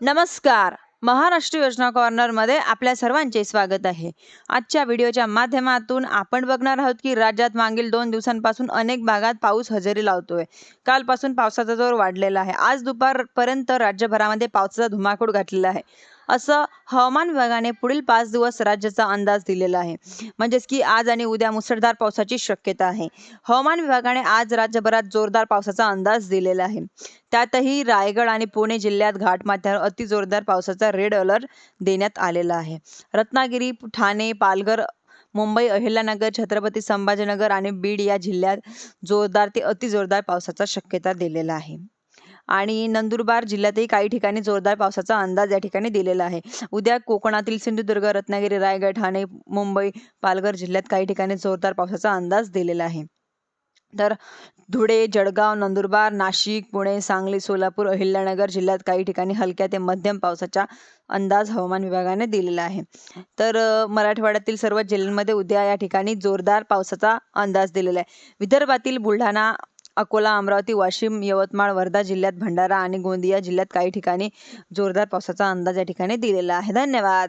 नमस्कार. महाराष्ट्र योजना कॉर्नरमध्ये आपल्या सर्वांचे स्वागत आहे. आजच्या व्हिडिओच्या माध्यमातून आपण बघणार आहोत की राज्यात मागील दोन दिवसांपासून अनेक भागात पाऊस हजेरी लावतोय. कालपासून पावसाचा जोर वाढलेला आहे. आज दुपारपर्यंत राज्यभरामध्ये पावसाचा धुमाकूळ घातलेला आहे. असं हवामान विभागाने पुढील पाच दिवस राज्याचा अंदाज दिलेला आहे. म्हणजेच की आज आणि उद्या मुसळधार पावसाची शक्यता आहे. हवामान विभागाने आज राज्यभरात जोरदार पावसाचा अंदाज दिलेला आहे. त्यातही रायगड आणि पुणे जिल्ह्यात घाटमाथ्यावर अति जोरदार पावसाचा रेड अलर्ट देण्यात आलेला आहे. रत्नागिरी ठाणे पालघर मुंबई अहिल्यानगर छत्रपती संभाजीनगर आणि बीड या जिल्ह्यात जोरदार ते अतिजोरदार पावसाचा शक्यता दिलेला आहे. आणि नंदुरबार जिल्ह्यातही काही ठिकाणी जोरदार पावसाचा अंदाज या ठिकाणी दिलेला आहे. उद्या कोकणातील सिंधुदुर्ग रत्नागिरी रायगड ठाणे मुंबई पालघर जिल्ह्यात काही ठिकाणी जोरदार पावसाचा अंदाज दिलेला आहे. तर धुळे जळगाव नंदुरबार नाशिक पुणे सांगली सोलापूर अहिल्यानगर जिल्ह्यात काही ठिकाणी हलक्या ते मध्यम पावसाचा अंदाज हवामान विभागाने दिलेला आहे. तर मराठवाड्यातील सर्व जिल्ह्यांमध्ये उद्या या ठिकाणी जोरदार पावसाचा अंदाज दिलेला आहे. विदर्भातील बुलढाणा अकोला अमरावती वाशिम यवतमाळ वर्धा जिल्ह्यात भंडारा आणि गोंदिया जिल्ह्यात काही ठिकाणी जोरदार पावसाचा अंदाज या ठिकाणी दिलेला आहे. धन्यवाद.